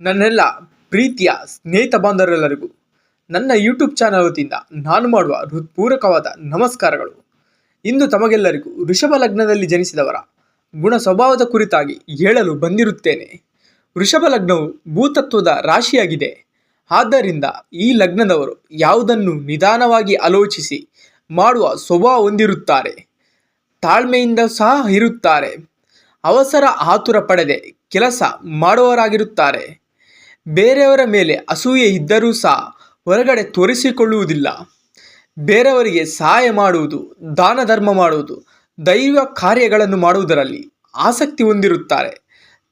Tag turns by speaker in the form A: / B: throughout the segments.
A: ನನ್ನೆಲ್ಲ ಪ್ರೀತಿಯ ಸ್ನೇಹಿತ ಬಾಂಧವರೆಲ್ಲರಿಗೂ ನನ್ನ ಯೂಟ್ಯೂಬ್ ಚಾನಲ್ ವತಿಯಿಂದ ನಾನು ಮಾಡುವ ಹೃತ್ಪೂರ್ವಕವಾದ ನಮಸ್ಕಾರಗಳು. ಇಂದು ತಮಗೆಲ್ಲರಿಗೂ ವೃಷಭ ಲಗ್ನದಲ್ಲಿ ಜನಿಸಿದವರ ಗುಣ ಸ್ವಭಾವದ ಕುರಿತಾಗಿ ಹೇಳಲು ಬಂದಿರುತ್ತೇನೆ. ವೃಷಭ ಲಗ್ನವು ಭೂತತ್ವದ ರಾಶಿಯಾಗಿದೆ. ಆದ್ದರಿಂದ ಈ ಲಗ್ನದವರು ಯಾವುದನ್ನು ನಿಧಾನವಾಗಿ ಆಲೋಚಿಸಿ ಮಾಡುವ ಸ್ವಭಾವ ಹೊಂದಿರುತ್ತಾರೆ. ತಾಳ್ಮೆಯಿಂದ ಸಹ ಇರುತ್ತಾರೆ. ಅವಸರ ಆತುರ ಪಡೆದೆ ಕೆಲಸ ಮಾಡುವವರಾಗಿರುತ್ತಾರೆ. ಬೇರೆಯವರ ಮೇಲೆ ಅಸೂಯೆ ಇದ್ದರೂ ಸಹ ಹೊರಗಡೆ ತೋರಿಸಿಕೊಳ್ಳುವುದಿಲ್ಲ. ಬೇರೆಯವರಿಗೆ ಸಹಾಯ ಮಾಡುವುದು, ದಾನ ಧರ್ಮ ಮಾಡುವುದು, ದೈವ ಕಾರ್ಯಗಳನ್ನು ಮಾಡುವುದರಲ್ಲಿ ಆಸಕ್ತಿ ಹೊಂದಿರುತ್ತಾರೆ.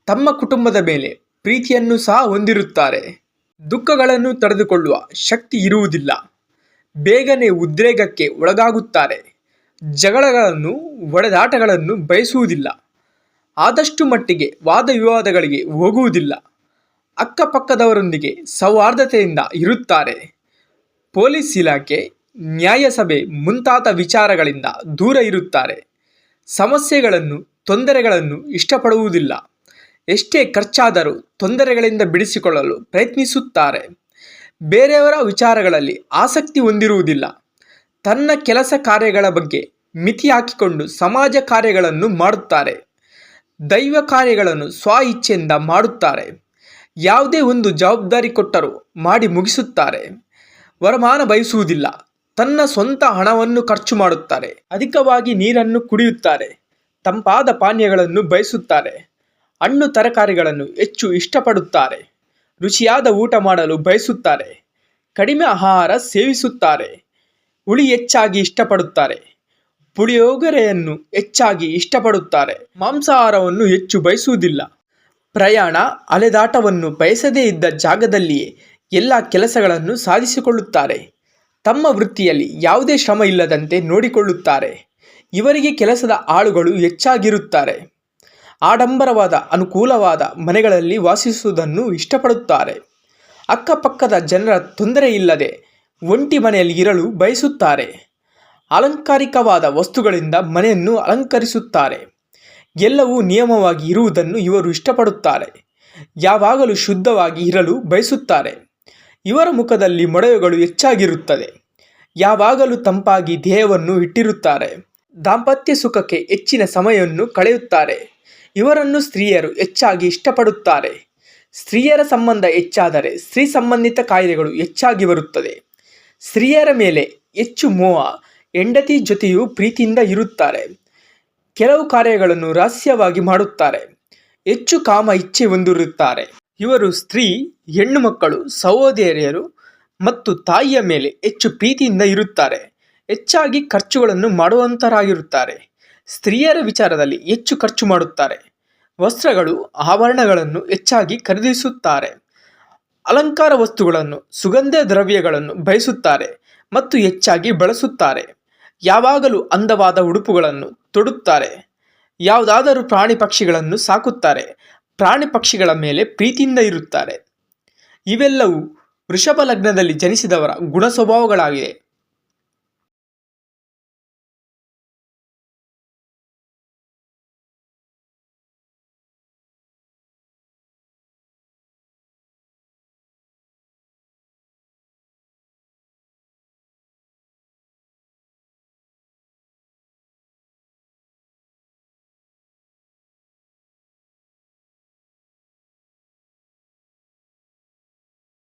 A: ತಮ್ಮ ಕುಟುಂಬದ ಮೇಲೆ ಪ್ರೀತಿಯನ್ನು ಸಹ ಹೊಂದಿರುತ್ತಾರೆ. ದುಃಖಗಳನ್ನು ತಡೆದುಕೊಳ್ಳುವ ಶಕ್ತಿ ಇರುವುದಿಲ್ಲ. ಬೇಗನೆ ಉದ್ರೇಗಕ್ಕೆ ಒಳಗಾಗುತ್ತಾರೆ. ಜಗಳಗಳನ್ನು, ಒಡೆದಾಟಗಳನ್ನು ಬಯಸುವುದಿಲ್ಲ. ಆದಷ್ಟು ಮಟ್ಟಿಗೆ ವಾದ ವಿವಾದಗಳಿಗೆ ಹೋಗುವುದಿಲ್ಲ. ಅಕ್ಕಪಕ್ಕದವರೊಂದಿಗೆ ಸೌಹಾರ್ದತೆಯಿಂದ ಇರುತ್ತಾರೆ. ಪೊಲೀಸ್ ಇಲಾಖೆ, ನ್ಯಾಯಸಭೆ ಮುಂತಾದ ವಿಚಾರಗಳಿಂದ ದೂರ ಇರುತ್ತಾರೆ. ಸಮಸ್ಯೆಗಳನ್ನು, ತೊಂದರೆಗಳನ್ನು ಇಷ್ಟಪಡುವುದಿಲ್ಲ. ಎಷ್ಟೇ ಖರ್ಚಾದರೂ ತೊಂದರೆಗಳಿಂದ ಬಿಡಿಸಿಕೊಳ್ಳಲು ಪ್ರಯತ್ನಿಸುತ್ತಾರೆ. ಬೇರೆಯವರ ವಿಚಾರಗಳಲ್ಲಿ ಆಸಕ್ತಿ ಹೊಂದಿರುವುದಿಲ್ಲ. ತನ್ನ ಕೆಲಸ ಕಾರ್ಯಗಳ ಬಗ್ಗೆ ಮಿತಿ ಹಾಕಿಕೊಂಡು ಸಮಾಜ ಕಾರ್ಯಗಳನ್ನು ಮಾಡುತ್ತಾರೆ. ದೈವ ಕಾರ್ಯಗಳನ್ನು ಸ್ವ ಇಚ್ಛೆಯಿಂದ ಮಾಡುತ್ತಾರೆ. ಯಾವುದೇ ಒಂದು ಜವಾಬ್ದಾರಿ ಕೊಟ್ಟರೂ ಮಾಡಿ ಮುಗಿಸುತ್ತಾರೆ. ವರಮಾನ ಬಯಸುವುದಿಲ್ಲ. ತನ್ನ ಸ್ವಂತ ಹಣವನ್ನು ಖರ್ಚು ಮಾಡುತ್ತಾರೆ. ಅಧಿಕವಾಗಿ ನೀರನ್ನು ಕುಡಿಯುತ್ತಾರೆ. ತಂಪಾದ ಪಾನೀಯಗಳನ್ನು ಬಯಸುತ್ತಾರೆ. ಹಣ್ಣು ತರಕಾರಿಗಳನ್ನು ಹೆಚ್ಚು ಇಷ್ಟಪಡುತ್ತಾರೆ. ರುಚಿಯಾದ ಊಟ ಮಾಡಲು ಬಯಸುತ್ತಾರೆ. ಕಡಿಮೆ ಆಹಾರ ಸೇವಿಸುತ್ತಾರೆ. ಹುಳಿ ಹೆಚ್ಚಾಗಿ ಇಷ್ಟಪಡುತ್ತಾರೆ. ಪುಳಿಯೋಗರೆಯನ್ನು ಹೆಚ್ಚಾಗಿ ಇಷ್ಟಪಡುತ್ತಾರೆ. ಮಾಂಸಾಹಾರವನ್ನು ಹೆಚ್ಚು ಬಯಸುವುದಿಲ್ಲ. ಪ್ರಯಾಣ ಅಲೆದಾಟವನ್ನು ಬಯಸದೇ ಇದ್ದ ಜಾಗದಲ್ಲಿಯೇ ಎಲ್ಲ ಕೆಲಸಗಳನ್ನು ಸಾಧಿಸಿಕೊಳ್ಳುತ್ತಾರೆ. ತಮ್ಮ ವೃತ್ತಿಯಲ್ಲಿ ಯಾವುದೇ ಶ್ರಮ ಇಲ್ಲದಂತೆ ನೋಡಿಕೊಳ್ಳುತ್ತಾರೆ. ಇವರಿಗೆ ಕೆಲಸದ ಆಳುಗಳು ಹೆಚ್ಚಾಗಿರುತ್ತಾರೆ. ಆಡಂಬರವಾದ, ಅನುಕೂಲವಾದ ಮನೆಗಳಲ್ಲಿ ವಾಸಿಸುವುದನ್ನು ಇಷ್ಟಪಡುತ್ತಾರೆ. ಅಕ್ಕಪಕ್ಕದ ಜನರ ತೊಂದರೆ ಇಲ್ಲದೆ ಒಂಟಿ ಮನೆಯಲ್ಲಿ ಇರಲು ಬಯಸುತ್ತಾರೆ. ಅಲಂಕಾರಿಕವಾದ ವಸ್ತುಗಳಿಂದ ಮನೆಯನ್ನು ಅಲಂಕರಿಸುತ್ತಾರೆ. ಎಲ್ಲವೂ ನಿಯಮವಾಗಿ ಇರುವುದನ್ನು ಇವರು ಇಷ್ಟಪಡುತ್ತಾರೆ. ಯಾವಾಗಲೂ ಶುದ್ಧವಾಗಿ ಇರಲು ಬಯಸುತ್ತಾರೆ. ಇವರ ಮುಖದಲ್ಲಿ ಮೊಡವೆಗಳು ಹೆಚ್ಚಾಗಿರುತ್ತದೆ. ಯಾವಾಗಲೂ ತಂಪಾಗಿ ದೇಹವನ್ನು ಇಟ್ಟಿರುತ್ತಾರೆ. ದಾಂಪತ್ಯ ಸುಖಕ್ಕೆ ಹೆಚ್ಚಿನ ಸಮಯವನ್ನು ಕಳೆಯುತ್ತಾರೆ. ಇವರನ್ನು ಸ್ತ್ರೀಯರು ಹೆಚ್ಚಾಗಿ ಇಷ್ಟಪಡುತ್ತಾರೆ. ಸ್ತ್ರೀಯರ ಸಂಬಂಧ ಹೆಚ್ಚಾದರೆ ಸ್ತ್ರೀ ಸಂಬಂಧಿತ ಕಾಯಿಲೆಗಳು ಹೆಚ್ಚಾಗಿ ಬರುತ್ತದೆ. ಸ್ತ್ರೀಯರ ಮೇಲೆ ಹೆಚ್ಚು ಮೋಹ, ಹೆಂಡತಿ ಜೊತೆಯೂ ಪ್ರೀತಿಯಿಂದ ಇರುತ್ತಾರೆ. ಕೆಲವು ಕಾರ್ಯಗಳನ್ನು ರಹಸ್ಯವಾಗಿ ಮಾಡುತ್ತಾರೆ. ಹೆಚ್ಚು ಕಾಮ ಇಚ್ಛೆ ಹೊಂದಿರುತ್ತಾರೆ. ಇವರು ಸ್ತ್ರೀ, ಹೆಣ್ಣು ಮಕ್ಕಳು, ಸಹೋದರಿಯರು ಮತ್ತು ತಾಯಿಯ ಮೇಲೆ ಹೆಚ್ಚು ಪ್ರೀತಿಯಿಂದ ಇರುತ್ತಾರೆ. ಹೆಚ್ಚಾಗಿ ಖರ್ಚುಗಳನ್ನು ಮಾಡುವಂತರಾಗಿರುತ್ತಾರೆ. ಸ್ತ್ರೀಯರ ವಿಚಾರದಲ್ಲಿ ಹೆಚ್ಚು ಖರ್ಚು ಮಾಡುತ್ತಾರೆ. ವಸ್ತ್ರಗಳು, ಆಭರಣಗಳನ್ನು ಹೆಚ್ಚಾಗಿ ಖರೀದಿಸುತ್ತಾರೆ. ಅಲಂಕಾರ ವಸ್ತುಗಳನ್ನು, ಸುಗಂಧ ದ್ರವ್ಯಗಳನ್ನು ಬಯಸುತ್ತಾರೆ ಮತ್ತು ಹೆಚ್ಚಾಗಿ ಬಳಸುತ್ತಾರೆ. ಯಾವಾಗಲೂ ಅಂದವಾದ ಉಡುಪುಗಳನ್ನು ತೊಡುತ್ತಾರೆ. ಯಾವುದಾದರೂ ಪ್ರಾಣಿ ಪಕ್ಷಿಗಳನ್ನು ಸಾಕುತ್ತಾರೆ. ಪ್ರಾಣಿ ಪಕ್ಷಿಗಳ ಮೇಲೆ ಪ್ರೀತಿಯಿಂದ ಇರುತ್ತಾರೆ. ಇವೆಲ್ಲವೂ ವೃಷಭ ಲಗ್ನದಲ್ಲಿ ಜನಿಸಿದವರ ಗುಣ ಸ್ವಭಾವಗಳಾಗಿವೆ